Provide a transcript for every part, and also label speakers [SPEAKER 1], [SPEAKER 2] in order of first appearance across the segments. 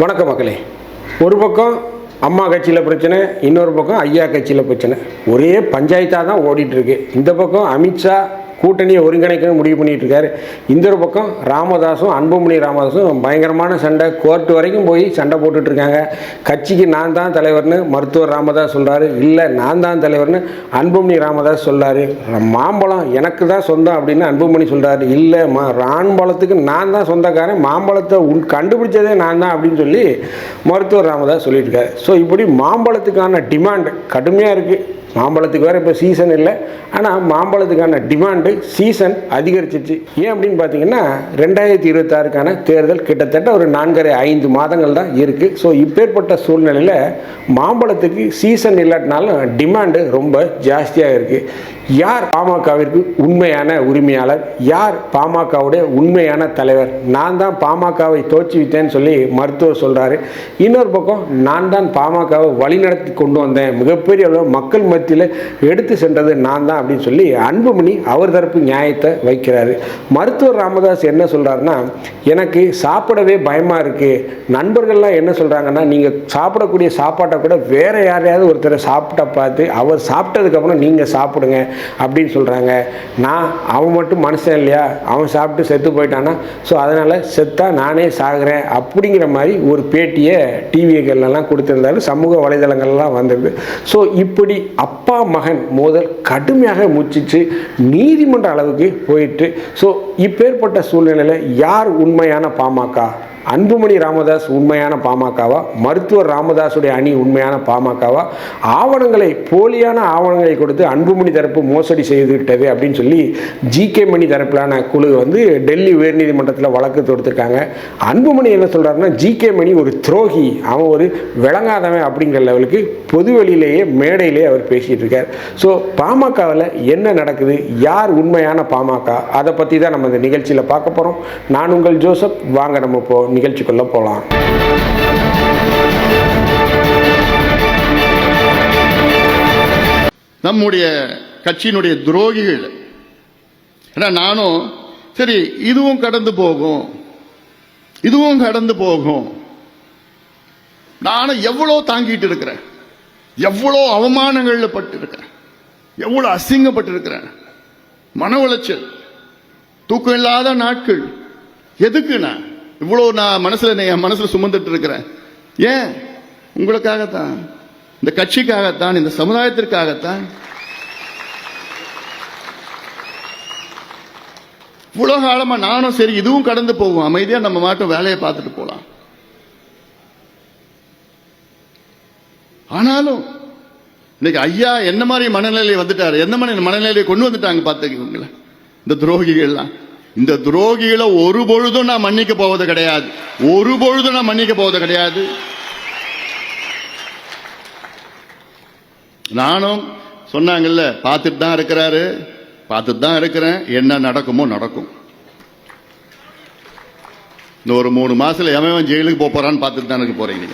[SPEAKER 1] வணக்கம் மக்களே. ஒரு பக்கம் அம்மா கட்சியில் பிரச்சனை இன்னொரு பக்கம் ஐயா கட்சியில் பிரச்சனை. ஒரே பஞ்சாயத்தாக தான் ஓடிட்டுருக்கு இந்த பக்கம் அமித்ஷா கூட்டணியை ஒருங்கிணைக்கணும் முடிவு பண்ணிகிட்டு இருக்காரு இந்த ஒரு பக்கம் ராமதாஸும் அன்புமணி ராமதாஸும் பயங்கரமான சண்டை. கோர்ட் வரைக்கும் போய் சண்டை போட்டுட்ருக்காங்க கட்சிக்கு நான் தான் தலைவர்னு மருத்துவர் ராமதாஸ் சொல்கிறாரு இல்லை நான் தான் தலைவர்னு அன்புமணி ராமதாஸ் சொல்கிறாரு மாம்பழம் எனக்கு தான் சொந்தம் அப்படின்னு அன்புமணி சொல்கிறாரு இல்லை மா ராம்பழத்துக்கு நான் தான் சொந்தக்காரன். மாம்பழத்தை உன் கண்டுபிடிச்சதே நான் தான் அப்படின்னு சொல்லி மருத்துவர் ராமதாஸ் சொல்லிட்டு ஸோ இப்படி மாம்பழத்துக்கான டிமாண்ட் கடுமையாக இருக்குது மாம்பழத்துக்கு வேறு இப்போ சீசன் இல்லை. ஆனால் மாம்பழத்துக்கான டிமாண்டு சீசன் அதிகரிச்சிச்சு. ஏன் அப்படின்னு பார்த்தீங்கன்னா ரெண்டாயிரத்தி இருபத்தாறுக்கான தேர்தல் கிட்டத்தட்ட ஒரு நான்கரை ஐந்து மாதங்கள் தான் இருக்குது ஸோ இப்பேற்பட்ட சூழ்நிலையில் மாம்பழத்துக்கு சீசன் இல்லாட்டினாலும் டிமாண்டு ரொம்ப ஜாஸ்தியாக இருக்குது யார் பாமகவிற்கு உண்மையான உரிமையாளர்? யார் பாமகவுடைய உண்மையான தலைவர்? நான் தான் பாமகவை தோற்றுவித்தேன்னு சொல்லி மருத்துவர் சொல்கிறாரு இன்னொரு பக்கம் நான் தான் பாமகவை வழிநடத்தி கொண்டு வந்தேன். மிகப்பெரிய அளவு மக்கள் மத்தியில் எடுத்து சென்றது நான் தான் அப்படின்னு சொல்லி அன்புமணி அவர் தரப்பு நியாயத்தை வைக்கிறாரு. மருத்துவர் ராமதாஸ் என்ன சொல்கிறாருன்னா எனக்கு சாப்பிடவே பயமாக இருக்குது நண்பர்கள்லாம் என்ன சொல்கிறாங்கன்னா நீங்கள் சாப்பிடக்கூடிய சாப்பாட்டை கூட வேறு யாரையாவது ஒருத்தரை சாப்பிட்ட பார்த்து அவர் சாப்பிட்டதுக்கப்புறம் நீங்கள் சாப்பிடுங்க. அப்படின்னு சொல்கிறாங்க நான் அவன் மட்டும் மனுஷன் இல்லையா? அவன் சாப்பிட்டு செத்து போயிட்டானா ஸோ அதனால் செத்தா நானே சாகுறேன் அப்படிங்கிற மாதிரி ஒரு பேட்டியை டிவிகள்லாம் கொடுத்துருந்தாரு சமூக வலைதளங்கள்லாம் வந்தது ஸோ இப்படி அப்பா மகன் மோதல் கடுமையாக முச்சிச்சு நீதிமன்ற அளவுக்கு போயிட்டு. ஸோ இப்பேற்பட்ட சூழ்நிலையில் யார் உண்மையான பாமக? அன்புமணி ராமதாஸ் உண்மையான பாமகவா? மருத்துவர் ராமதாஸுடைய அணி உண்மையான பாமகவா? ஆவணங்களை போலியான ஆவணங்களை கொடுத்து அன்புமணி தரப்பு மோசடி செய்துவிட்டது அப்படின்னு சொல்லி ஜிகே மணி தரப்பிலான குழு வந்து டெல்லி உயர்நீதிமன்றத்தில் வழக்கு தொடுத்திருக்காங்க. அன்புமணி என்ன சொல்கிறாருன்னா ஜிகே மணி ஒரு துரோகி. அவன் ஒரு விளங்காதவன் அப்படிங்கிற லெவலுக்கு பொதுவெளியிலேயே மேடையிலேயே மேடையிலே அவர் பேசிகிட்டு இருக்கார். ஸோ பாமகவில் என்ன நடக்குது? யார் உண்மையான பாமக? அதை பற்றி தான் நம்ம இந்த நிகழ்ச்சியில் பார்க்க போகிறோம் நான் உங்கள் ஜோசப். வாங்க நம்ம இப்போ நிகழ்ச்சிக்குள்ளே போகலாம்.
[SPEAKER 2] நம்முடைய கட்சியினுடைய துரோகிகள். ஏன்னா நானும் சரி இதுவும் கடந்து போகும். இதுவும் கடந்து போகும். நானும் எவ்வளோ தாங்கிட்டு இருக்கிறேன். எவ்வளோ அவமானங்கள்ல பட்டு இருக்கிறேன் எவ்வளோ அசிங்கப்பட்டிருக்கிறேன். மன உளைச்சல். தூக்கம் இல்லாத நாட்கள். எதுக்கு நான் இவ்வளோ நான் மனசில் என் மனசில் சுமந்துட்டு இருக்கிறேன். ஏன்? உங்களுக்காகத்தான். இந்த கட்சிக்காகத்தான் இந்த சமுதாயத்திற்காகத்தான். இவ்வளோ காலமாக நானும் சரி இதுவும் கடந்து போகும். அமைதியாக நம்ம மாட்டும் வேலையை பார்த்துட்டு போகலாம் ஆனாலும் இன்னைக்கு ஐயா என்ன மாதிரி மனநிலையை வந்துட்டார்? என்ன மாதிரி மனநிலையை கொண்டு வந்துட்டாங்க பார்த்துக்கீங்களா இந்த துரோகிகள்லாம். இந்த துரோகிகளை ஒரு பொழுதும் நான் மன்னிக்க போவது கிடையாது. ஒரு பொழுதும் நான் மன்னிக்க போவது கிடையாது. நானும் சொன்னாங்கல்ல பார்த்துட்டு தான் இருக்கிறாரு. பார்த்துட்டு தான் இருக்கிறேன். என்ன நடக்குமோ நடக்கும். இந்த ஒரு மூணு மாசத்துல எவன் ஜெயிலுக்கு போப் போறான்னு பார்த்துட்டு தான் இருக்க போறீங்க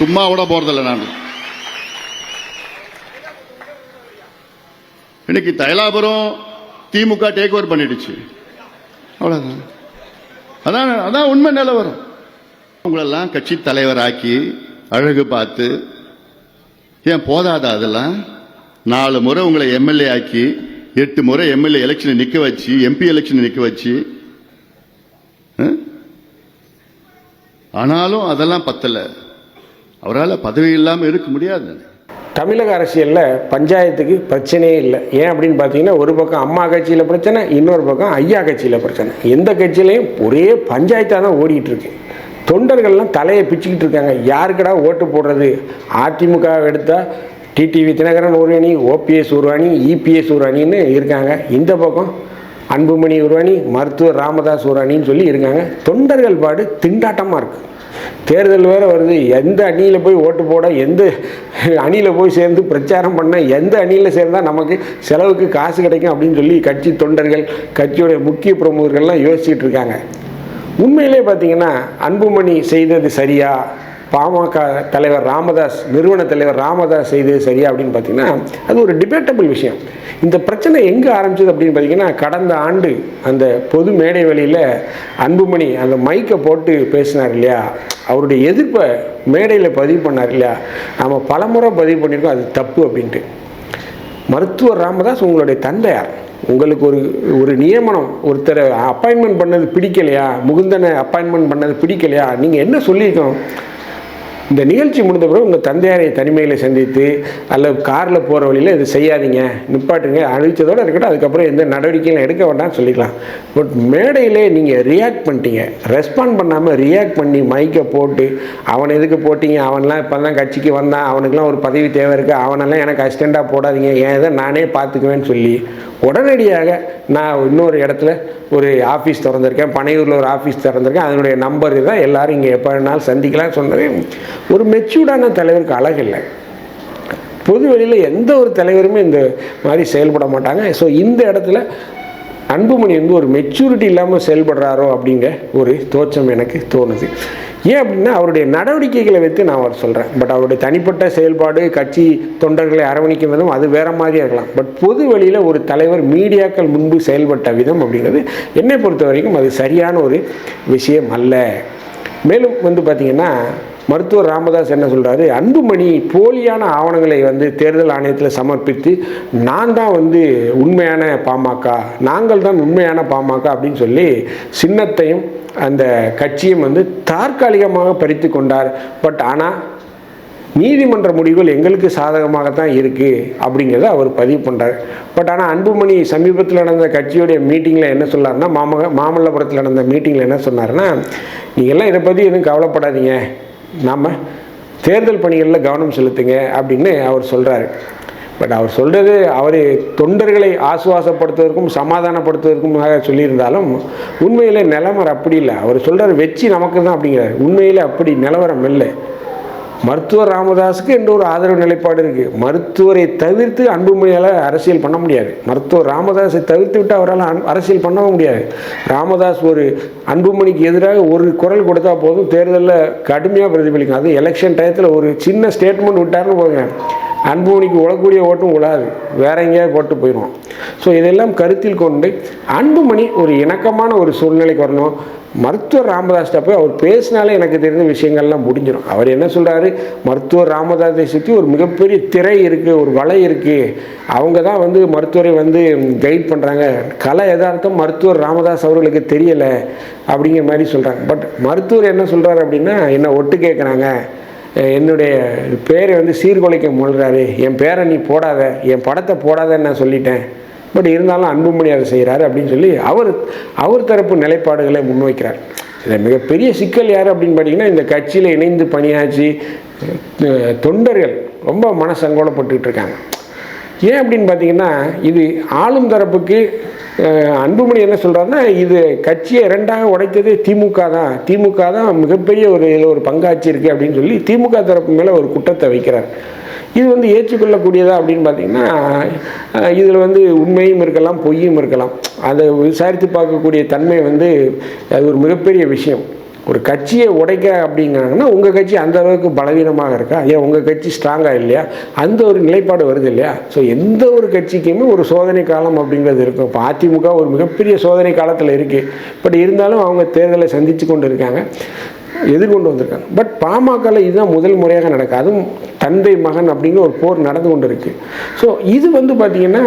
[SPEAKER 2] சும்மா விட போறதில்ல நான். இன்னைக்கு தைலாபுரம் திமுக டேக் ஓவர் பண்ணிடுச்சு. அவ்வளவுதான். அதான் அதான் உண்மை நிலவரம் உங்களெல்லாம் கட்சி தலைவராக்கி அழகு பார்த்து ஏன் போதாதா அதெல்லாம்? நாலு முறை உங்களை எம்எல்ஏ ஆக்கி எட்டு முறை எம்எல்ஏ எலெக்ஷனை நிக்க வச்சு எம்பி எலெக்ஷனை நிக்க வச்சு? ஆனாலும் அதெல்லாம் பத்தல. அவரால் பதவி இல்லாம இருக்க முடியாது
[SPEAKER 1] தமிழக அரசியலில் பஞ்சாயத்துக்கு பிரச்சனையே இல்லை. ஏன் அப்படின்னு பார்த்தீங்கன்னா ஒரு பக்கம் அம்மா கட்சியில் பிரச்சனை இன்னொரு பக்கம் ஐயா கட்சியில் பிரச்சனை. எந்த கட்சியிலையும் ஒரே பஞ்சாயத்தாக தான் ஓடிட்டு இருக்கு தொண்டர்கள்லாம் தலையை பிச்சுக்கிட்டு இருக்காங்க. யாருக்கடா ஓட்டு போடுறது? அதிமுக எடுத்தால் டிடிவி தினகரன் ஒரு அணி ஓபிஎஸ் ஒரு அணி இபிஎஸ் ஒரு அணின்னு இருக்காங்க. இந்த பக்கம் அன்புமணி ஒரு அணி மருத்துவர் ராமதாஸ் ஒரு அணின்னு சொல்லி இருக்காங்க. தொண்டர்கள் பாடு திண்டாட்டமாக இருக்குது தேர்தல் வேறு வருது. எந்த அணியில் போய் ஓட்டு போட எந்த அணியில் போய் சேர்ந்து பிரச்சாரம் பண்ண எந்த அணியில் சேர்ந்தால் நமக்கு செலவுக்கு காசு கிடைக்கும் அப்படின்னு சொல்லி கட்சி தொண்டர்கள் கட்சியுடைய முக்கிய பிரமுகர்கள்லாம் யோசிச்சுட்டு இருக்காங்க. உண்மையிலே பார்த்தீங்கன்னா அன்புமணி செய்தது சரியா? பாமக தலைவர் ராமதாஸ் நிறுவன தலைவர் ராமதாஸ் செய்தது சரியா அப்படின்னு பார்த்தீங்கன்னா அது ஒரு டிபேட்டபிள் விஷயம். இந்த பிரச்சனை எங்கே ஆரம்பிச்சது அப்படின்னு பார்த்தீங்கன்னா கடந்த ஆண்டு அந்த பொது மேடை வழியில் அன்புமணி அந்த மைக்கை போட்டு பேசினார் இல்லையா? அவருடைய எதிர்ப்பை மேடையில் பதிவு பண்ணார் இல்லையா? நம்ம பலமுறை பதிவு பண்ணியிருக்கோம் அது தப்பு அப்படின்ட்டு. மருத்துவர் ராமதாஸ் உங்களுடைய தந்தையார். உங்களுக்கு ஒரு ஒரு நியமனம் ஒருத்தரை அப்பாயின்மெண்ட் பண்ணது பிடிக்கலையா? முகுந்தனை அப்பாயின்மெண்ட் பண்ணது பிடிக்கலையா? நீங்கள் என்ன சொல்லியிருக்கோம் இந்த நிகழ்ச்சி முடிந்த பிறகு உங்கள் தந்தையாரை தனிமையில் சந்தித்து அல்லது காரில் போகிற வழியில் இது செய்யாதீங்க நிப்பாட்டுங்க அழிச்சதோடு இருக்கட்டும் அதுக்கப்புறம் எந்த நடவடிக்கையும் எடுக்க வேண்டாம்னு சொல்லிக்கலாம். பட் மேடையிலே நீங்கள் ரியாக்ட் பண்ணிட்டீங்க. ரெஸ்பாண்ட் பண்ணாமல் ரியாக்ட் பண்ணி மைக்கை போட்டு அவன் எதுக்கு போட்டீங்க? அவன்லாம் இப்போ தான் கட்சிக்கு வந்தான். அவனுக்குலாம் ஒரு பதவி தேவை இருக்குது அவனெல்லாம் எனக்கு அசிஸ்டண்ட்டாக போடாதீங்க. ஏன் இதை நானே பார்த்துக்குவேன்னு சொல்லி உடனடியாக நான் இன்னொரு இடத்துல ஒரு ஆஃபீஸ் திறந்திருக்கேன். பனையூரில் ஒரு ஆஃபீஸ் திறந்திருக்கேன். அதனுடைய நம்பர் தான் எல்லாரும் இங்கே எப்போ வேணாலும் சந்திக்கலாம் சொன்னது. ஒரு மெச்சூர்டான தலைவருக்கு அழகில்லை பொது வெளியில் எந்த ஒரு தலைவருமே இந்த மாதிரி செயல்பட மாட்டாங்க. ஸோ இந்த இடத்துல அன்புமணி வந்து ஒரு மெச்சூரிட்டி இல்லாமல் செயல்படுறாரோ அப்படிங்கிற ஒரு தோற்றம் எனக்கு தோணுது. ஏன் அப்படின்னா அவருடைய நடவடிக்கைகளை வைத்து நான் அவர் சொல்கிறேன் பட் அவருடைய தனிப்பட்ட செயல்பாடு கட்சி தொண்டர்களை அரவணைக்கும் விதம் அது வேறு மாதிரியாக இருக்கலாம். பட் பொது வழியில் ஒரு தலைவர் மீடியாக்கள் முன்பு செயல்பட்ட விதம் அப்படிங்கிறது என்னை பொறுத்த வரைக்கும் அது சரியான ஒரு விஷயம் அல்ல. மேலும் வந்து பார்த்திங்கன்னா மருத்துவர் ராமதாஸ் என்ன சொல்கிறாரு அன்புமணி போலியான ஆவணங்களை வந்து தேர்தல் ஆணையத்தில் சமர்ப்பித்து நான் தான் வந்து உண்மையான பாமக நாங்கள் தான் உண்மையான பாமக அப்படின்னு சொல்லி சின்னத்தையும் அந்த கட்சியும் வந்து தற்காலிகமாக பறித்து கொண்டார். பட் ஆனால் நீதிமன்ற முடிவுகள் எங்களுக்கு சாதகமாகத்தான் இருக்குது அப்படிங்கிறத அவர் பதிவு பண்ணுறார் பட் ஆனால் அன்புமணி சமீபத்தில் நடந்த கட்சியுடைய மீட்டிங்கில் என்ன சொன்னார்னா மாமக மாமல்லபுரத்தில் நடந்த மீட்டிங்கில் என்ன சொன்னார்னா நீங்கள்லாம் இதை பற்றி எதுவும் கவலைப்படாதீங்க. நாம் தேர்தல் பணிகளில் கவனம் செலுத்துங்க அப்படின்னு அவர் சொல்கிறாரு பட் அவர் சொல்கிறது அவர் தொண்டர்களை ஆசுவாசப்படுத்துவதற்கும் சமாதானப்படுத்துவதற்கும் சொல்லியிருந்தாலும் உண்மையிலே நிலவரம் அப்படி இல்லை. அவர் சொல்கிறார் வெற்றி நமக்கு தான் அப்படிங்கிறார். உண்மையில் அப்படி நிலவரம் இல்லை. மருத்துவர் ராமதாஸுக்கு என்ற ஒரு ஆதரவு நிலைப்பாடு இருக்குது மருத்துவரை தவிர்த்து அன்புமணியால் அரசியல் பண்ண முடியாது. மருத்துவர் ராமதாஸை தவிர்த்து விட்டு அவரால் அன்- அரசியல் பண்ணவும் முடியாது. ராமதாஸ் ஒரு அன்புமணிக்கு எதிராக ஒரு குரல் கொடுத்தா போதும் தேர்தலில் கடுமையாக பிரதிபலிக்கும். அது எலெக்ஷன் டயத்தில் ஒரு சின்ன ஸ்டேட்மெண்ட் விட்டாருன்னு போதுங்க அன்புமணிக்கு உழக்கூடிய ஓட்டும் உழாது. வேற எங்கேயாவது போட்டு போயிடுவோம் ஸோ இதெல்லாம் கருத்தில் கொண்டு அன்புமணி ஒரு இணக்கமான ஒரு சூழ்நிலைக்கு வரணும். மருத்துவர் ராமதாஸ்கிட்ட போய் அவர் பேசினாலே எனக்கு தெரிந்த விஷயங்கள்லாம் முடிஞ்சிடும் அவர் என்ன சொல்கிறாரு மருத்துவர் ராமதாஸை சுற்றி ஒரு மிகப்பெரிய திரை இருக்குது ஒரு வலை இருக்குது அவங்க தான் வந்து மருத்துவரை வந்து கைட் பண்ணுறாங்க கலை எதார்த்தம் மருத்துவர் ராமதாஸ் அவர்களுக்கு தெரியலை அப்படிங்கிற மாதிரி சொல்கிறாங்க பட் மருத்துவர் என்ன சொல்கிறார் அப்படின்னா என்ன ஒட்டு கேட்குறாங்க என்னுடைய பேரை வந்து சீர்குலைக்க முழுறாரு என் பேரை நீ போடாத என் படத்தை போடாதன்னு நான் சொல்லிட்டேன். பட் இருந்தாலும் அன்புமணி அதை செய்கிறாரு அப்படின்னு சொல்லி அவர் அவர் தரப்பு நிலைப்பாடுகளை முன்வைக்கிறார். இதில் மிகப்பெரிய சிக்கல் யார் அப்படின்னு பார்த்தீங்கன்னா இந்த கட்சியில் இணைந்து பணியாற்றி தொண்டர்கள் ரொம்ப மனசங்கோலப்பட்டுக்கிட்டு இருக்காங்க. ஏன் அப்படின்னு பார்த்தீங்கன்னா இது ஆளும் தரப்புக்கு அன்புமணி என்ன சொல்கிறாருன்னா இது கட்சியை ரெண்டாக உடைத்தது திமுக தான். திமுக தான் மிகப்பெரிய ஒரு இதில் ஒரு பங்காட்சி இருக்குது அப்படின்னு சொல்லி திமுக தரப்பு மேலே ஒரு குற்றத்தை வைக்கிறார். இது வந்து ஏற்றுக்கொள்ளக்கூடியதா அப்படின்னு பார்த்தீங்கன்னா இதில் வந்து உண்மையும் இருக்கலாம் பொய்யும் இருக்கலாம். அதை விசாரித்து பார்க்கக்கூடிய தன்மை வந்து அது ஒரு மிகப்பெரிய விஷயம். ஒரு கட்சியை உடைக்க அப்படிங்கிறாங்கன்னா உங்கள் கட்சி அந்த அளவுக்கு பலவீனமாக இருக்கா? ஏன் உங்கள் கட்சி ஸ்ட்ராங்காக இல்லையா? அந்த ஒரு நிலைப்பாடு வருது இல்லையா? ஸோ எந்த ஒரு கட்சிக்குமே ஒரு சோதனை காலம் அப்படிங்கிறது இருக்கும். இப்போ அதிமுக ஒரு மிகப்பெரிய சோதனை காலத்தில் இருக்குது பட் இருந்தாலும் அவங்க தேர்தலை சந்தித்து கொண்டு இருக்காங்க. எதிர்கொண்டு வந்திருக்காங்க. பட் பாமகவில் இதுதான் முதல் முறையாக நடக்கும் அதுவும் தந்தை மகன் அப்படிங்கிற ஒரு போர் நடந்து கொண்டு இருக்கு ஸோ இது வந்து பார்த்தீங்கன்னா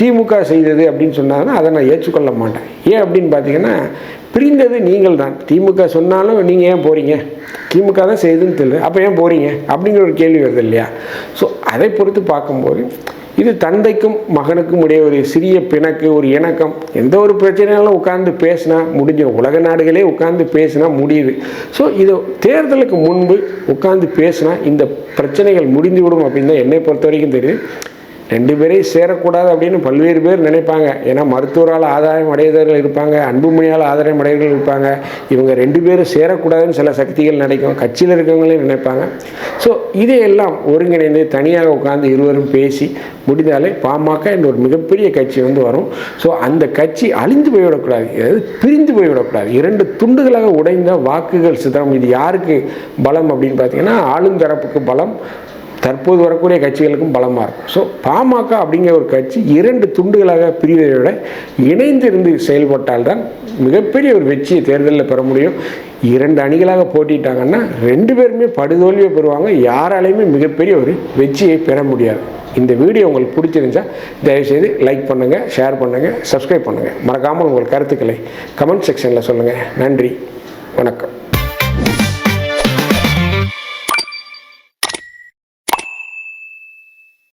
[SPEAKER 1] திமுக செய்தது அப்படின்னு சொன்னாங்கன்னா அதை நான் ஏற்றுக்கொள்ள மாட்டேன். ஏன் அப்படின்னு பார்த்தீங்கன்னா பிரிந்தது நீங்கள் தான் திமுக சொன்னாலும் நீங்கள் ஏன் போகிறீங்க திமுக தான் செய்யுதுன்னு தெரியல. அப்போ ஏன் போகிறீங்க அப்படிங்கிற ஒரு கேள்வி வருது இல்லையா? ஸோ அதை பொறுத்து பார்க்கும்போது இது தந்தைக்கும் மகனுக்கும் இடையே ஒரு சிறிய பிணக்கு ஒரு இணக்கம். எந்த ஒரு பிரச்சனையாலும் உட்கார்ந்து பேசினா முடிஞ்சிடும் உலக நாடுகளே உட்கார்ந்து பேசினா முடியுது. ஸோ இது தேர்தலுக்கு முன்பு உட்கார்ந்து பேசினா இந்த பிரச்சனைகள் முடிந்துவிடும் அப்படின்னு தான் என்னை பொறுத்த வரைக்கும் தெரியுது. ரெண்டு பேரையும் சேரக்கூடாது அப்படின்னு பல்வேறு பேர் நினைப்பாங்க. ஏன்னா மருத்துவரால் ஆதாயம் அடையதவர்கள் இருப்பாங்க அன்புமணியால் ஆதாயம் அடையவர்கள் இருப்பாங்க. இவங்க ரெண்டு பேரும் சேரக்கூடாதுன்னு சில சக்திகள் நினைக்கும். கட்சியில் இருக்கவங்களே நினைப்பாங்க. ஸோ இதையெல்லாம் ஒருங்கிணைந்து தனியாக உட்காந்து இருவரும் பேசி முடிந்தாலே பாமக என்ற ஒரு மிகப்பெரிய கட்சி வந்து வரும். ஸோ அந்த கட்சி அழிந்து போய்விடக்கூடாது. அதாவது பிரிந்து போய்விடக்கூடாது. இரண்டு துண்டுகளாக உடைந்த வாக்குகள் சிதறம் இது யாருக்கு பலம் அப்படின்னு பார்த்தீங்கன்னா ஆளும் தரப்புக்கு பலம் தற்போது வரக்கூடிய கட்சிகளுக்கும் பலமாக இருக்கும். ஸோ பாமக அப்படிங்கிற ஒரு கட்சி இரண்டு துண்டுகளாக பிரிவதை விட இணைந்திருந்து செயல்பட்டால்தான் மிகப்பெரிய ஒரு வெற்றியை தேர்தலில் பெற முடியும். இரண்டு அணிகளாக போட்டிட்டாங்கன்னா ரெண்டு பேருமே படுதோல்வியை பெறுவாங்க. யாராலையுமே மிகப்பெரிய ஒரு வெற்றியை பெற முடியாது. இந்த வீடியோ உங்களுக்கு பிடிச்சிருந்துச்சா தயவுசெய்து லைக் பண்ணுங்கள் ஷேர் பண்ணுங்கள் சப்ஸ்கிரைப் பண்ணுங்கள் மறக்காமல் உங்கள் கருத்துக்களை கமெண்ட் செக்ஷனில் சொல்லுங்கள் நன்றி வணக்கம்.